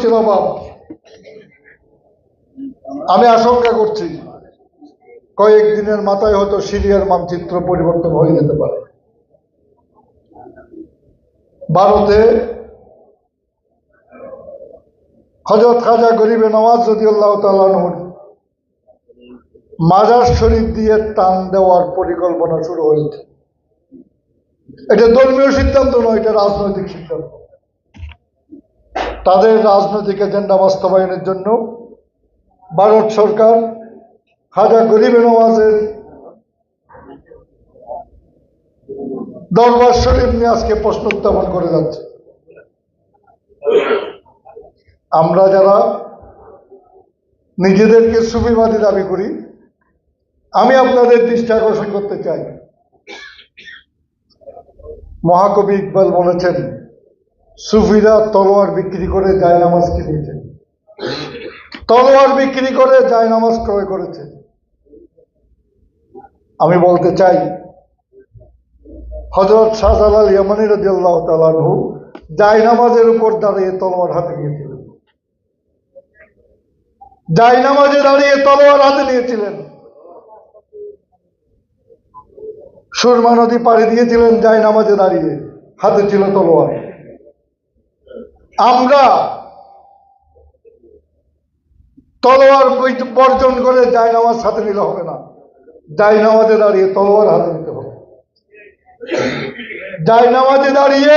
কর্মসূচির অভাব আমি আশঙ্কা করছি কয়েকদিনের মাথায় হয়তো সিরিয়ার মানচিত্র পরিবর্তন হয়ে যেতে পারে। ভারতে হজরত খাজা গরিবে নওয়াজ যদি আল্লাহ তালুর মাজার শরীফ দিয়ে টান দেওয়ার পরিকল্পনা শুরু হয়েছে। এটা ধর্মীয় সিদ্ধান্ত নয়, এটা রাজনৈতিক সিদ্ধান্ত। তাদের রাজনৈতিক এজেন্ডা বাস্তবায়নের জন্য ভারত সরকার খাজা গরিব নওয়াজের দরবার শরীফ নিয়ে আজকে প্রশ্ন উত্থাপন করে যাচ্ছে। আমরা যারা নিজেদেরকে সুফিবাদী দাবি করি, আমি আপনাদের দৃষ্টি আকর্ষণ করতে চাই। মহাকবি ইকবাল বলেছেন সুফিরা তলোয়ার বিক্রি করে যায় নামাজ কিনেছে। তলোয়ার বিক্রি করে যায় নামাজ ক্রয় করেছে। আমি বলতে চাই হজরত শাহজালাল ইয়ামানি রাজি আল্লাহ তালু জায় নামাজের উপর দাঁড়িয়ে তলোয়ার হাতে নিয়েছিলেন। জায় নামাজে দাঁড়িয়ে তলোয়ার হাতে নিয়েছিলেন। সুরমা নদী পাড়ি দিয়েছিলেন জায় নামাজে দাঁড়িয়ে হাতে ছিল তলোয়ার। আমরা তলোয়ার বর্জন করে জায় নামাজ হাতে নিলে হবে না। জায় নামাজে দাঁড়িয়ে তলোয়ার হাতে নিতে হবে। জায় নামাজে দাঁড়িয়ে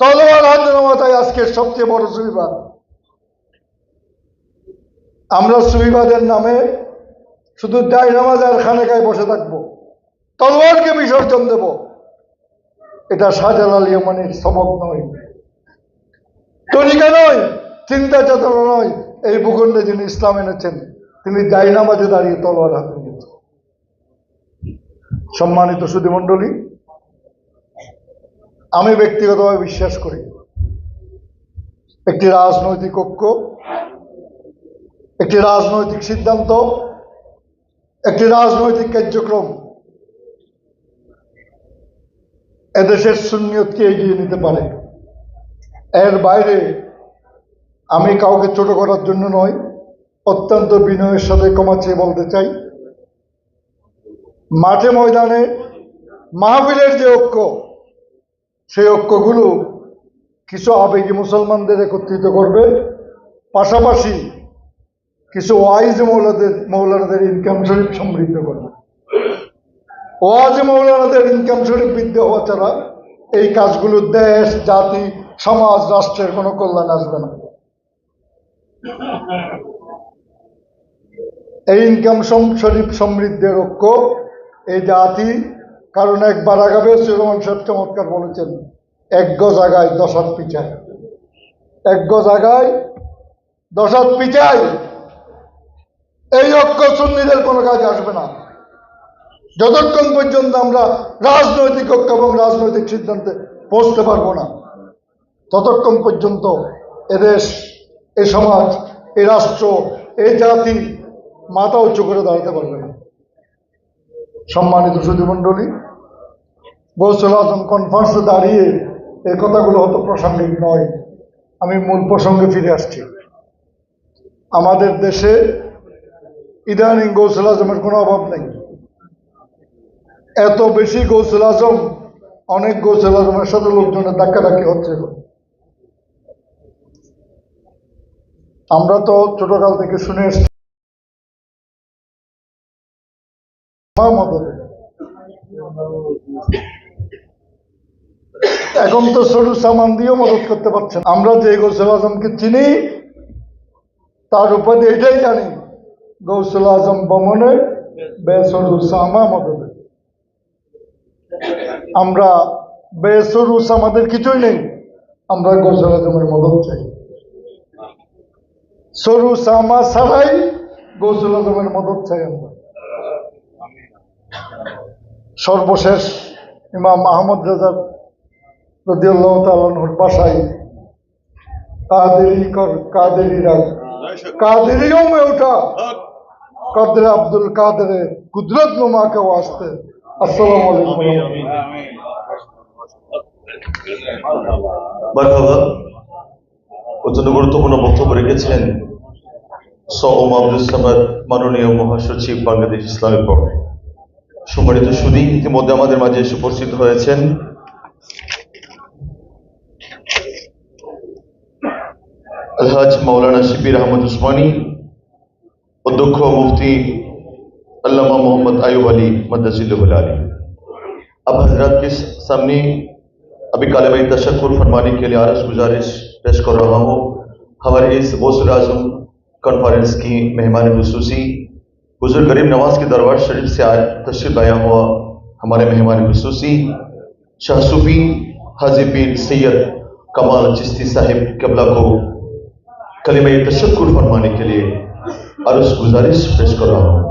তলোয়ার হাতে নেওয়াটাই আজকের সবচেয়ে বড় সুবিবাদ আমরা সুবিবাদের নামে শুধু জায় নামাজ আর খানেকায় বসে থাকব। তলোয়ারকে বিসর্জন দেব। এটা শাহজালাল ইয়ামানির সবক নয়। তরিকা নয়, চিন্তা চেতনা নয়। এই ভূখণ্ডে যিনি ইসলাম এনেছেন, তিনি জাইনামাজে দাঁড়িয়ে তলোয়ার হাতে নিয়েছেন। সম্মানিত সুধীমণ্ডলী, আমি ব্যক্তিগতভাবে বিশ্বাস করি, একটি রাজনৈতিক ঐক্য, একটি রাজনৈতিক সিদ্ধান্ত, একটি রাজনৈতিক কার্যক্রম, এদেশের সুনিয়তকে এগিয়ে নিতে পারে। এর বাইরে আমি কাউকে ছোট করার জন্য নয়, অত্যন্ত বিনয়ের সাথে কমাচ্ছে বলতে চাই। মাঠে ময়দানে মাহফিলের যে ঐক্য, সেই ঐক্যগুলো কিছু আবেগী মুসলমানদের একত্রিত করবে। পাশাপাশি কিছু ওয়াইজ মৌলাদের, মৌলানাদের ইনকাম শরীফ সমৃদ্ধ করবে। ওয়াজ মৌলানাদের ইনকাম শরীফ বৃদ্ধি হওয়া ছাড়া এই কাজগুলো দেশ, জাতি সমাজ, রাষ্ট্রের কোনো কল্যাণ আসবে না। এই ইনকাম শরীফ সমৃদ্ধের ঐক্য এই জাতি কারণ একবার আগাবে সুরমান সাহেব চমৎকার বলেছেন, এক জায়গায় দশাত পিছায় এক জায়গায় দশাত পিছায় এই ঐক্য সুন্নিদের কোনো কাজ আসবে না। যতক্ষণ পর্যন্ত আমরা রাজনৈতিক ঐক্য এবং রাজনৈতিক সিদ্ধান্তে পৌঁছতে পারব না। ততক্ষণ পর্যন্ত এদেশ, এ সমাজ, এ রাষ্ট্র এই জাতি মাথা উঁচু করে দাঁড়াতে পারবে না। সম্মানিত সুধীমণ্ডলী গৌসুল আজম কনফারেন্সে দাঁড়িয়ে এই কথাগুলো হয়তো প্রাসঙ্গিক নয়, আমি মূল প্রসঙ্গে ফিরে আসছি। আমাদের দেশে ইদানিং গৌসুল আজমের কোনো অভাব নেই। এত বেশি গৌসুল আজম, অনেক গৌসুল আজমের সাথে লোকজনের ধাক্কাধাক্কি হচ্ছে আমরা তো ছোটকাল থেকে শুনে এসছি। এখন তো সরু সামান দিয়েও মদত করতে পারছেন আমরা যে গৌসুল আজমকে চিনি, তার উপাধি এটাই জানি। গৌসুল আজম বমনে বেসরু সামা মদতে। আমরা বেসরুস আমাদের কিছুই নেই। আমরা গৌসুল আজমের মদত চাই। সরু সামা সারাই গৌসুল আজমের মদত চাই আমরা। সর্বশেষ ইমাম আহমদ রাজার রদিউল্লাহ তালনহর বাসায় কাদেরি কর ওঠা কাদের আব্দুল কাদের কুদরত নুমাকেও আসতে। আসসালাম আলাইকুম। অত্যন্ত গুরুত্বপূর্ণ বক্তব্য রেখেছেন সৌম আব্দুল সামাদ মাননীয় মহাসচিব বাংলাদেশ ইসলামী পক্ষ সম্মানিত সুদী ইতিমধ্যে আমাদের মাঝে এসে উপস্থিত হয়েছেন আলহাজ মৌলানা শিবির আহমদ উসমানী অধ্যক্ষ মুফতি अल्लामा मोहम्मद आयूब अली मदजिल्लुल अली अब हजरत के सामने अभी कालम तशक्र फरमाने के लिए आरज गुजारिश पेश कर रहा हूँ। हमारे इस गौसुल आज़म कॉन्फ्रेंस की मेहमान खसूसी बुज़ुर्ग गरीब नवाज़ के दरबार शरीफ से आज तशरीफ़ आया हुआ हमारे मेहमान खसूसी शाह सूफी हाजी बिन सैयद कमाल चिश्ती साहिब कबला को कलिम तशक्र फरमाने के लिए अर्ज़ गुजारिश पेश कर रहा हूँ।